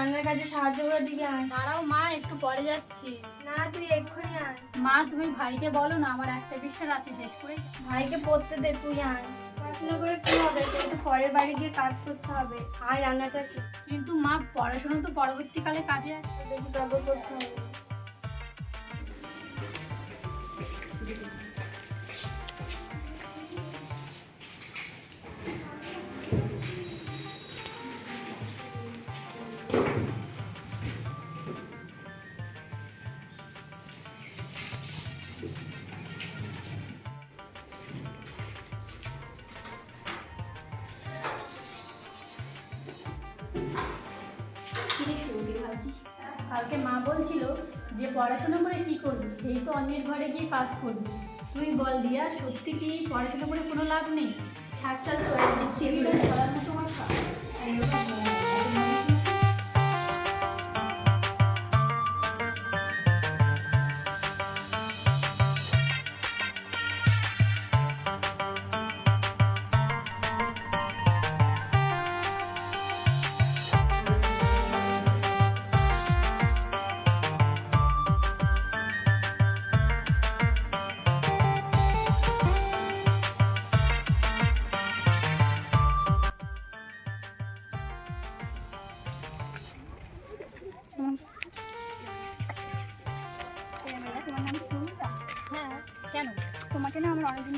রান্নার কাজে সাহায্য করে দিবি আয় দাঁড়াও মা একটু পরে যাচ্ছি। না তুই এক্ষুনি আয়। মা তুমি ভাইকে বলো না আমার একটা বিশ্বাস আছে শেষ করে ভাইকে পড়তে দে তুই আয়। পড়াশোনা করে কি হবে? তোর তো পরের বাড়ি গিয়ে কাজ করতে হবে। আয় রান্নাটা কিন্তু মা পড়াশোনা তো পরবর্তীকালে কাজে আসবে। বেশি করতে হবে কালকে মা বলছিল যে পড়াশোনা করে কি করবি? সেই তো অন্যের ঘরে গিয়ে পাস করবি। তুই বল দিয়া, সত্যি কি পড়াশোনা করে কোনো লাভ নেই? ছাড় ছাড় তো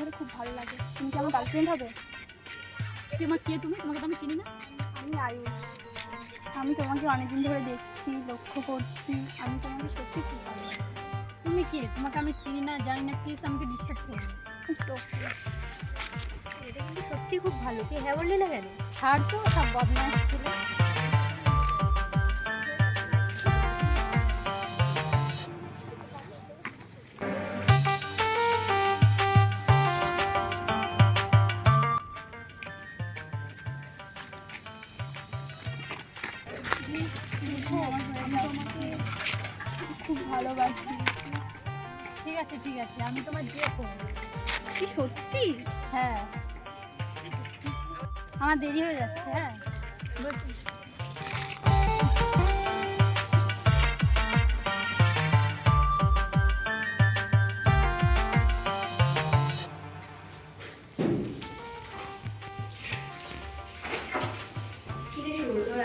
ধরে খুব ভালো লাগে। তুমি কি আমার গার্লফ্রেন্ড হবে? তুই আমার কে তুমি? তোমাকে তো আমি চিনি না। আমি আয়ু আমি তোমাকে অনেকদিন ধরে দেখছি লক্ষ্য করছি। আমি তোমাকে সত্যি খুব ভালোবাসি। তুমি কে? তোমাকে আমি চিনি না জানি না প্লিজ আমাকে ডিস্টার্ব। সত্যি। এটা কিন্তু সত্যি খুব ভালো। তুই হ্যাঁ বললি না কেন? ছাড় তো সব বদমাস ছিল। ভালোবাসি। ঠিক আছে ঠিক আছে আমি তোমার যে করব। কি সত্যি? হ্যাঁ। আমার দেরি হয়ে যাচ্ছে হ্যাঁ।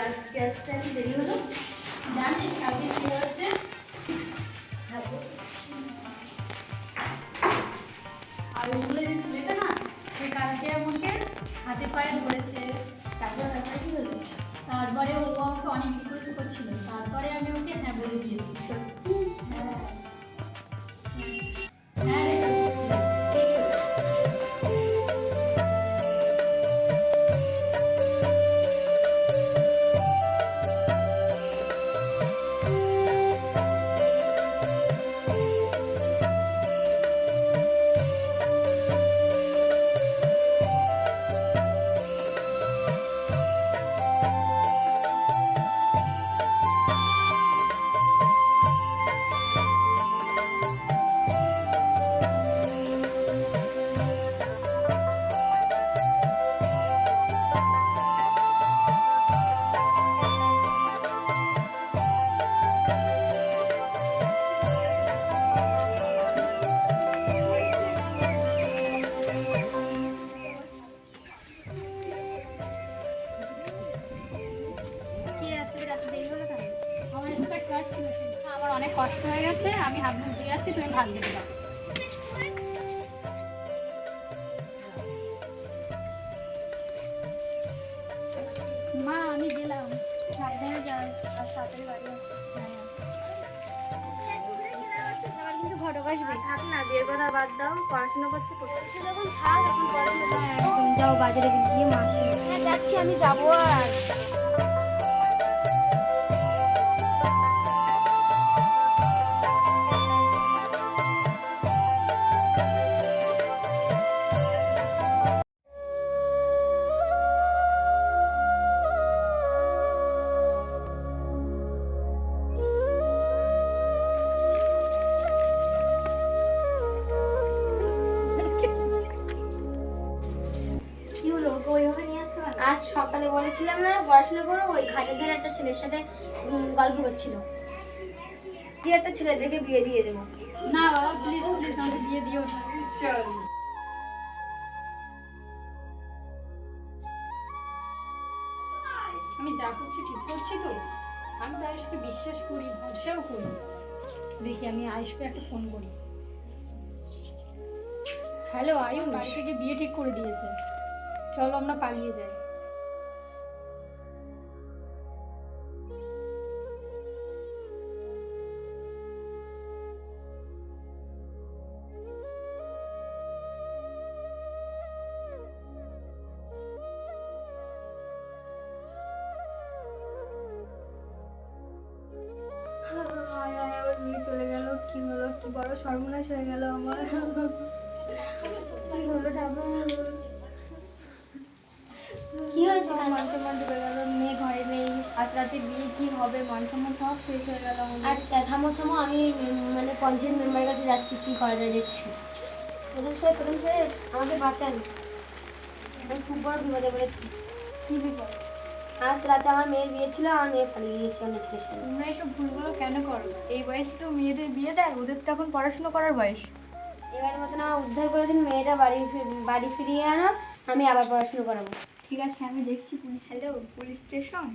আজকে আসতে দেরি হলো? জানিস কালকে হাতে পায়ে ধরেছে তারপর তারপরে কি হলো তারপরে ও আমাকে অনেক রিকোয়েস্ট করছিল। তারপরে আমি ওকে হ্যাঁ বলে দিয়েছি। সত্যি? হ্যাঁ। আমার অনেক কষ্ট হয়ে গেছে আমি হাত মুখ দিয়ে আসি তুমি ভাত দাও মা আমি গেলাম। সাবধানে যাস আর তাড়াতাড়ি বাড়ি আসিস আবার কিন্তু ঘটক আসবে। থাক না বিয়ের কথা বাদ দাও পড়াশোনা করছে করছে যখন থাক এখন পরে যাও বাজারে গিয়ে মাছ। হ্যাঁ যাচ্ছি আমি যাব আর। ওকে ওইভাবে নিয়ে আসছো কেন আজ সকালে বলেছিলাম না পড়াশোনা করো ওই ঘাটের ধারে একটা ছেলের সাথে গল্প করছিল। যে একটা ছেলে দেখে বিয়ে দিয়ে দেবো। না বাবা প্লিজ প্লিজ আমাকে বিয়ে দিও না। আমি যা করছি ঠিক করছি তো? আমি তো আয়ুষকে বিশ্বাস করি ভরসাও করি। দেখি আমি আয়ুষকে একটা ফোন করি। হ্যালো আয়ুষ। বাড়ি থেকে বিয়ে ঠিক করে দিয়েছে। চলো আমরা পালিয়ে যাই। চলে গেল। কি হলো? বড় সর্বনাশ হয়ে গেল আমার। কি হলো মান সম্মান ডুবে গেল মেয়ে ঘরে নেই আজ রাতে বিয়ে কি হবে মান সম্মান সব শেষ হয়ে গেল আচ্ছা থামো থামো আমি মানে পঞ্চায়েত মেম্বারের কাছে যাচ্ছি কি করা যায় দেখছি। প্রথম সাহেব প্রথম সাহেব আমাকে বাঁচান। আমি খুব বড় বিপদে পড়েছি। কি বিপদ? আজ রাতে আমার মেয়ের বিয়ে ছিল আমার মেয়ে পালিয়ে গিয়েছে অন্য ছেলের সাথে। তোমরা এসব ভুলগুলো কেন করো? এই বয়সে তো মেয়েদের বিয়ে দেয় ওদের তো এখন পড়াশোনা করার বয়স। এবার মতন আমার উদ্ধার করে দিন মেয়েটা বাড়ি বাড়ি ফিরিয়ে আনো আমি আবার পড়াশুনো করাবো। ঠিক আছে আমি দেখছি পুলিশ হ্যালো পুলিশ স্টেশন